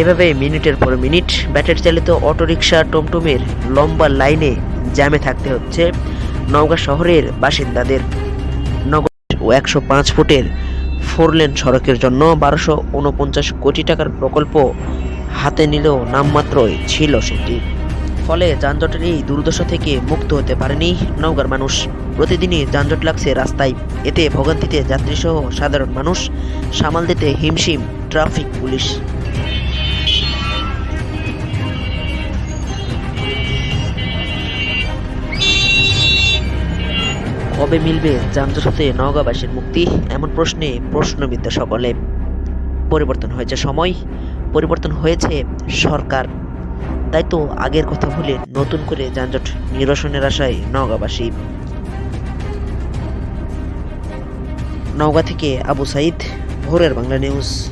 এভাবে মিনিটের পর মিনিট ব্যাটারি চালিত অটোরিকশা টমটমের লম্বা লাইনে জ্যামে থাকতে হচ্ছে নওগাঁ শহরের বাসিন্দাদের। নগর ও একশো পাঁচ ফুটের ফোর লেন সড়কের জন্য বারোশো উনপঞ্চাশ কোটি টাকার প্রকল্প হাতে নিলেও নামমাত্রই ছিল সেটি। ফলে যানজটের এই দুর্দশা থেকে মুক্ত হতে পারেনি নওগাঁর মানুষ। প্রতিদিনই যানজট লাগছে রাস্তায়। এতে ভোগান্তিতে যাত্রীসহ সাধারণ মানুষ, সামাল দিতে হিমশিম ট্রাফিক পুলিশ। কবে মিলবে যানজট হতে নওগাঁবাসীর মুক্তি? এমন প্রশ্নে প্রশ্নবিদ্ধ সকলে। পরিবর্তন হয়েছে সময়, পরিবর্তন হয়েছে সরকার। তাই তো আগের কথা ভুলে নতুন করে যানজট নিরসনের আশায় নওগাঁবাসী। নওগাঁ থেকে আবু সাইদ, ভোরের বাংলা নিউজ।